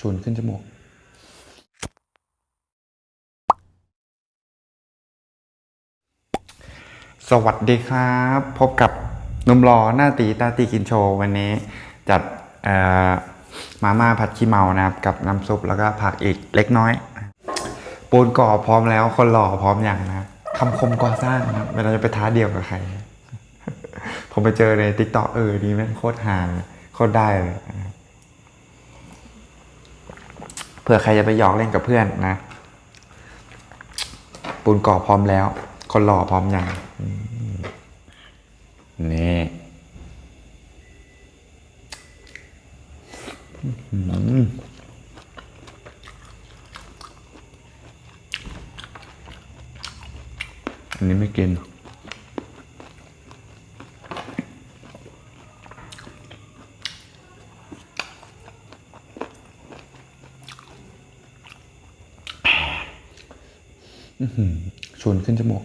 ชวนขึ้นจมูกสวัสดีครับ พบกับนุ่มรอหน้าตีตาตีกินโชว์วันนี้จัดมาม่าผัดขี้เมานะครับ กับน้ำซุปแล้วก็ผักอีกเล็กน้อย ปูนก่อพร้อมแล้วคนหล่อพร้อมอย่างนะคำคมก่อสร้างนะเวลาจะไปท้าเดียวกับใคร ผมไปเจอในติ๊กต็อกเออดีแม่งโคตรฮาเลยโคตรได้เลยนะครับเผื่อใครจะไปหยอกเล่นกับเพื่อนนะ ปูนก่อพร้อมแล้ว คนหล่อพร้อมอย่างนี่อันนี้ไม่กิน อื้อหือ ชวนขึ้นจมูก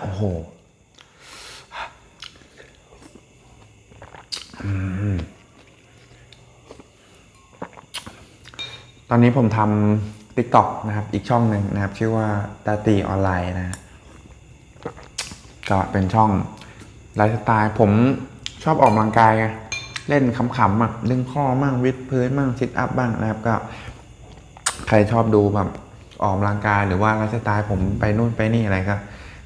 โอ้โตอนนี้ผมทำ t ิ k t o k นะครับ อีกช่องหนึ่งนะครับ ชื่อว่าตาตีออนไลน์นะก็เป็นช่องไลฟ์สไตล์ผมชอบออกกำลังกายไงเล่นขำๆอะดึงข้อมั่งวิดพื้นมั่งซิทอัพบ้างนะครับก็ ใครชอบดูแบบออกกำลังกายหรือว่าไลฟ์สไตล์ผมไปนู่นไปนี่อะไรก็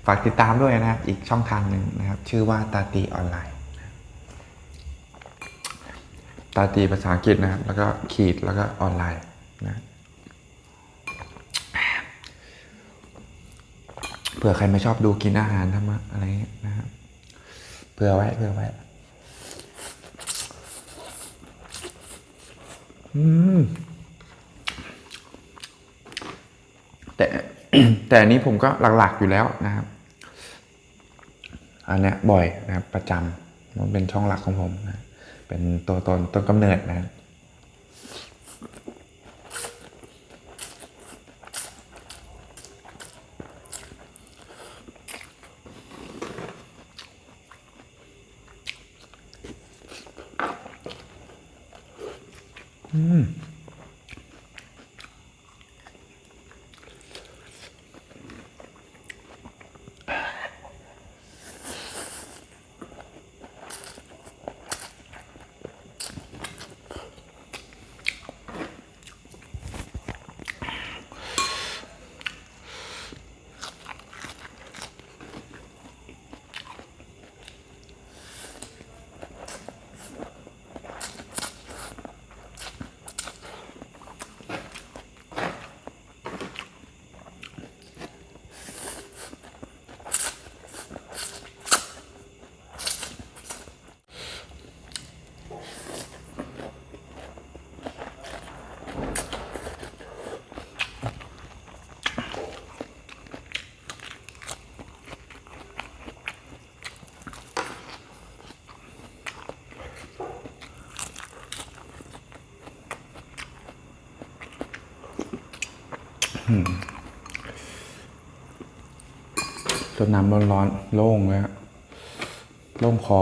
ฝากติดตามด้วยนะครับ อีกช่องทางหนึ่งนะครับ ชื่อว่าตาตีออนไลน์ตาตีภาษาอังกฤษนะครับ แล้วก็ขีดแล้วก็ออนไลน์ นะเผื่อใครไม่ชอบดูกินอาหารทำอะไรนะครับเผื่อไว้เผื่อไว้แต่แต่อันนี้ผมก็หลักๆอยู่แล้วนะครับ อันเนี้ยบ่อยนะครับ ประจำมันเป็นช่องหลักของผมนะ เป็นตัวตนต้นกำเนิดนะ Mm. จนน้ำร้อนๆโล่งเลยฮะโล่งคอ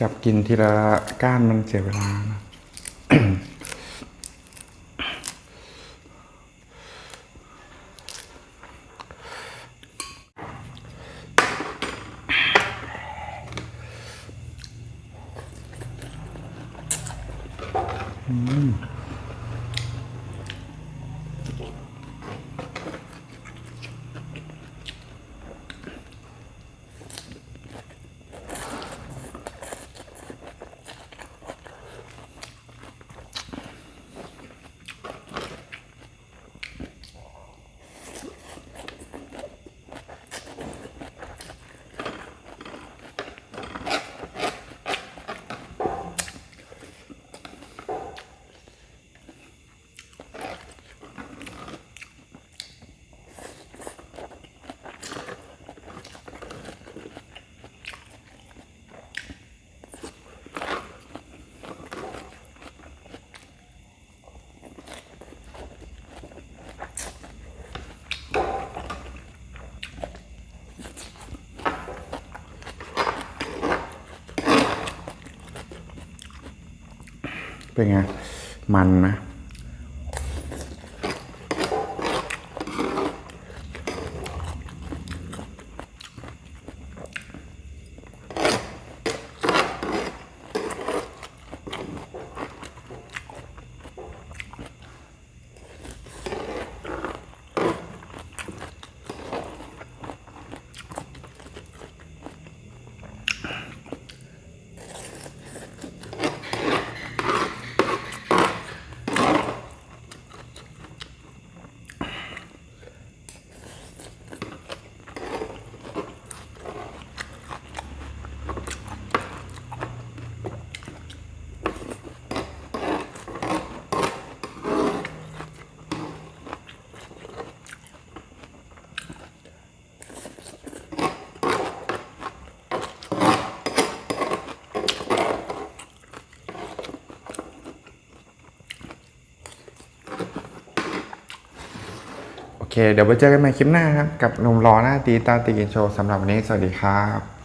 จับกินทีละก้านมันเสียเวลานะ嗯。Mm. เป็นไง มันนะ เค เดี๋ยวไปเจอกันใหม่คลิปหน้าครับ กับหนุ่มรอหน้าตีตาตีกินโชว์สำหรับวันนี้ สวัสดีครับ